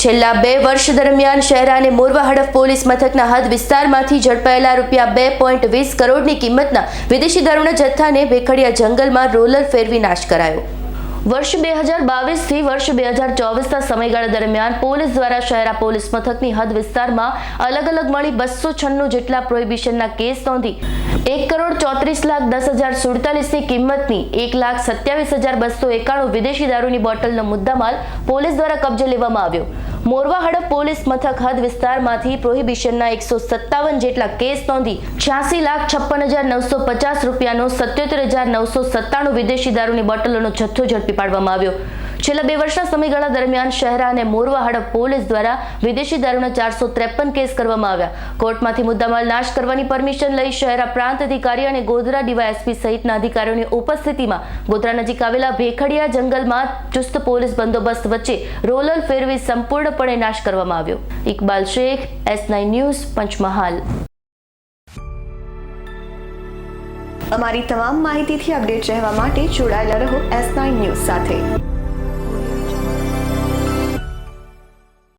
છેલ્લા બે વર્ષ દરમિયાન શહેરા અને મોરવા હડફ પોલીસ મથકના હદ વિસ્તારમાંથી ઝડપાયેલા રૂપિયા બે પોઈન્ટ વીસ કરોડની કિંમતના વિદેશી દારૂના જથ્થાને ભેખડિયા જંગલમાં રોલર ફેરવી નાશ કરાયો. વર્ષ બે હજાર બાવીસથી વર્ષ બે હજાર ચોવીસના સમયગાળા દરમિયાન પોલીસ દ્વારા શહેરા પોલીસ મથકની હદ વિસ્તારમાં અલગ અલગ મળી બસો છન્નું જેટલા પ્રોહિબિશનના કેસ નોંધી એક કરોડ ચોત્રીસ લાખ દસ હજાર સુડતાલીસની કિંમતની એક લાખ સત્યાવીસ હજાર બસો એકાણું વિદેશી દારૂની બોટલનો મુદ્દામાલ પોલીસ દ્વારા કબજે લેવામાં આવ્યો. મોરવા હડપ પોલીસ મથક હદ વિસ્તારમાંથી પ્રોહિબિશનના એકસો સત્તાવન જેટલા કેસ નોંધી છ્યાસી લાખ છપ્પન હજાર નવસો પચાસ રૂપિયાનો સત્યોતેર હજાર નવસો સત્તાણું વિદેશી દારૂની બોટલોનો જથ્થો ઝડપી પાડવામાં આવ્યો. છેલ્લા બે વર્ષના સમયગાળા દરમિયાન શહેરા અને મોરવા પોલીસ દ્વારા વિદેશી દારૂના ચારસો ત્રેપન કેસ કરવામાં આવ્યા. કોર્ટમાંથી મુદ્દામાલ નાશ કરવાની પરમિશન લઈ શહેરા પ્રાંત અધિકારી અને ગોધરા ડીવાયએસપી સહિતના અધિકારીઓની ઉપસ્થિતિમાં ગોધરા નજીક આવેલા ભેખડિયા જંગલમાં ચુસ્ત પોલીસ બંદોબસ્ત વચ્ચે રોલર ફેરવી સંપૂર્ણપણે નાશ કરવામાં આવ્યો. Iqbal Shaikh, S nine news, Panchmahal. અમારી તમામ માહિતીથી અપડેટ રહેવા માટે જોડાયેલા રહો એસ નાઇન ન્યૂઝ સાથે.